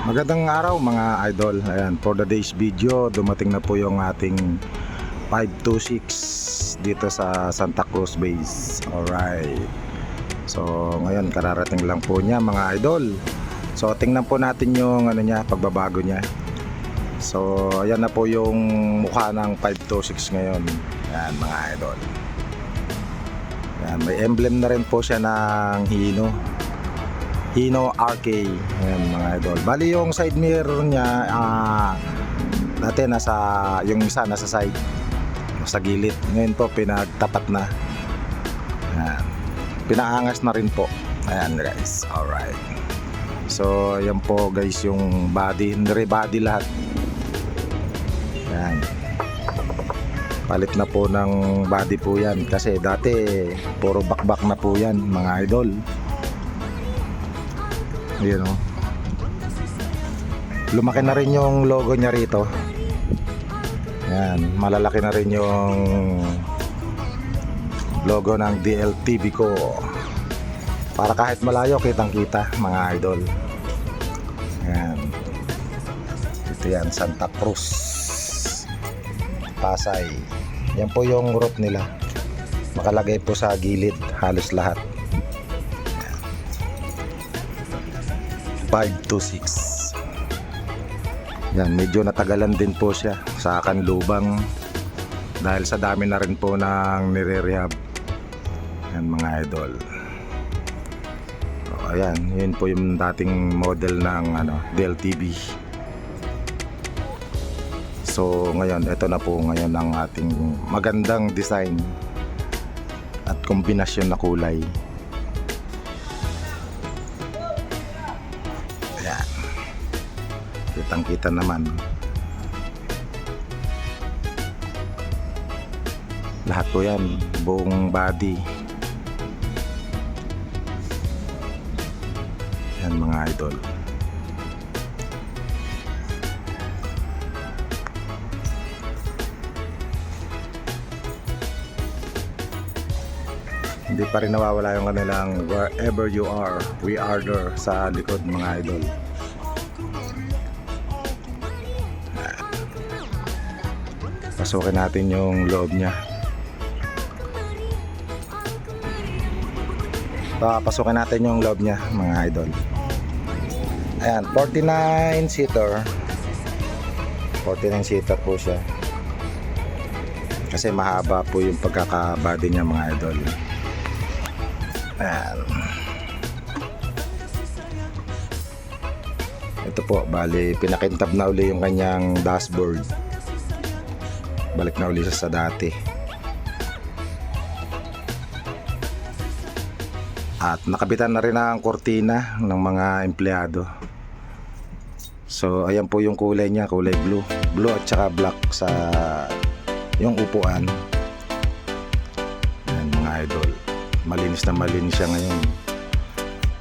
Magandang araw mga idol. Ayan, for the day's video, dumating na po yung ating 526 dito sa Santa Cruz Base. Alright. So, ngayon kararating lang po niya mga idol. So, tingnan po natin yung ano niya, pagbabago niya. So, ayan na po yung mukha ng 526 ngayon. Ayan mga idol. Ayan, may emblem na rin po siya ng Hino. Hino RK Ayan mga idol. Bali yung side mirror niya ah, Dati nasa Yung isa nasa side Sa gilid. Ngayon po pinagtapat na. Ayan. Pinaangas na rin po. Ayan guys. Alright. So ayan po guys yung body. Nire body lahat. Ayan. Palit na po ng body po yan. Kasi dati Puro bakbak na po yan mga idol Ayan o. Lumaki na rin yung logo niya rito. Ayan, malalaki na rin yung logo ng DLTV ko. Para kahit malayo kitang kita mga idol. Ayan. Ito yan, Santa Cruz. Pasay. Yan po yung route nila. Makalagay po sa gilid halos lahat. 526 yan medyo natagalan din po siya sa kanlubang dahil sa dami na rin po ng nire-rehab. Yan mga idol. So, ayan yun po yung dating model ng ano, DLTV so ngayon ito na po ngayon ang ating magandang design at kombinasyon na kulay Kitang kita naman. Lahat po yan. Buong body. Yan mga idol. Hindi pa rin nawawala yung kanilang wherever you are, we are there sa likod mga idol. Pasukin natin yung loob niya. Papasukin natin yung loob niya mga idol. Ayan, 49 seater. 49 seater po siya. Kasi mahaba po yung pagkakabody niya mga idol. Ayan. Ito po, bali, pinakintab na uli yung kanyang dashboard. Balik na uli siya sa dati. At nakabitan na rin ang kortina ng mga empleyado. So, ayan po yung kulay niya, kulay blue. Blue at saka black sa yung upuan. Ayan mga idol malinis na malinis siya ngayon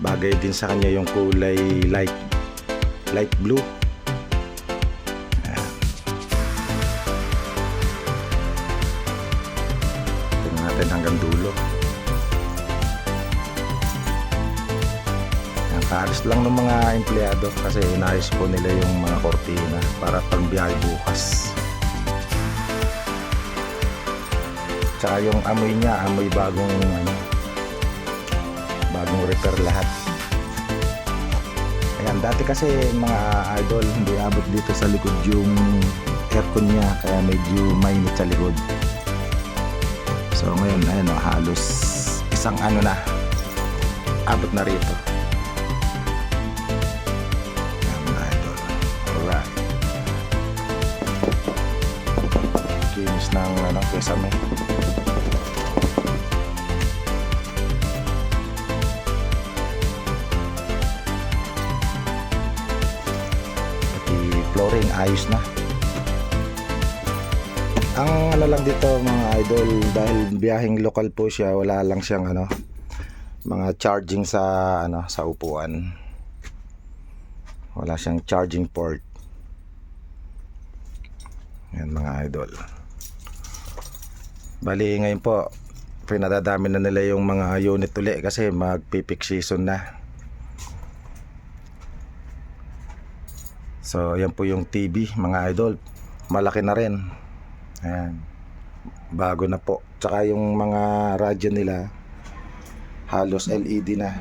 bagay din sa kanya yung kulay light light blue natin hanggang dulo kaalis lang ng mga empleyado kasi inayos po nila yung mga kortina para pang biyahe bukas Tsaka yung amoy niya, amoy bagong ano, bagong repair lahat. Ayan, dati kasi mga idol, hindi abot dito sa likod yung aircon niya, kaya medyo mainit sa likod. So ngayon, ayan o, halos isang ano na, abot na rito. Ayan mga idol. Alright. Kinis ng ano, kesame. pati flooring ayos na ang ano lang dito mga idol dahil biyaheng lokal po siya wala lang siyang ano mga charging sa ano sa upuan wala siyang charging port yan mga idol bali ngayon po pinadadami na nila yung mga unit uli kasi mag peak season na So, yan po yung TV, mga idol. Malaki na rin. Ayan. Bago na po. Tsaka yung mga radyo nila, halos LED na.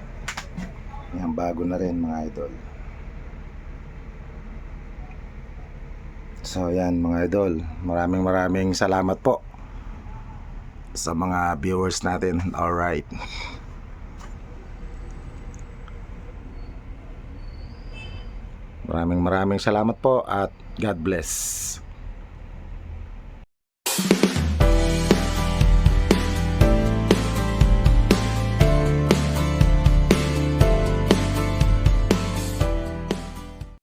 Yan, bago na rin, mga idol. So, yan, mga idol. Maraming maraming salamat po sa mga viewers natin. Alright. Maraming maraming salamat po at God bless.